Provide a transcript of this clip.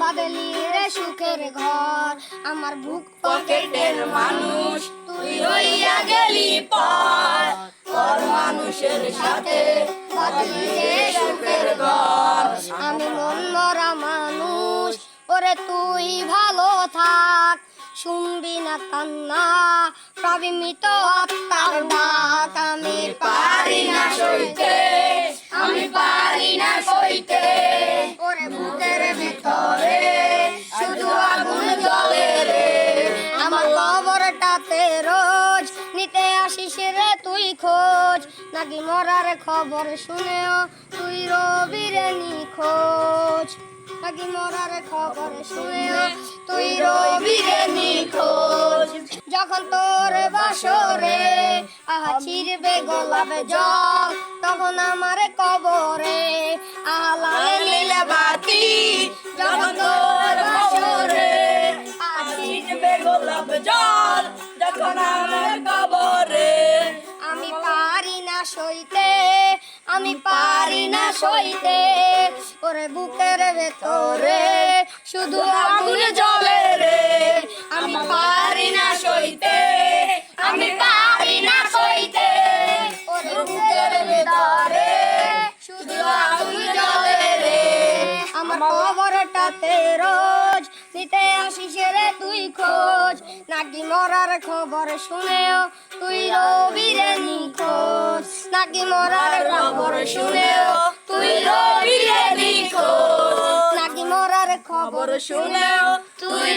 বাদলি রে সুখের ঘর। আমার বুক পকেটের মানুষ, তুই হইয়া গেলি পর। পর মানুষের সাথে বাঁধলি রে সুখের ঘর। আমি মন মরা মানুষ, ওরে তুই ভালো থাক। শুনবি না কান্না সবই মৃত আত্মার ডাক আমার খবরটাতে রোজ নিতে আসিস রে তুই খোঁজ। নাকি মরার খবর শুনেও তুই রবিরে নিখোঁজ। নাকি মরার খবর শুনেও তুই রবিরে নিখোঁজ। যখন তোর বাসরে আহা চিরবে গোলাপে জল তখন আমার কবরে আলালে গোলাপ জল যখন আমার কবরে। আমি পারি না সইতে আমি পারি না সইতে। ওরে বুকের ভেতরে শুধু আগুন জ্বলে রে। আমি পারি না সইতে আমি পারি না সইতে। ওরে বুকের ভিতরে শুধু আগুন জ্বলে রে। আমার খবরটাতে রোজ নিতে আসিস রে। তুই খোঁজ নাকি মরার খবর শুনেও তুই রবিরে নিখোঁজ? নাকি মরার খবর শুনেও তুই রবিরে নিখোঁজ? নাকি মরার খবর শুনেও তুই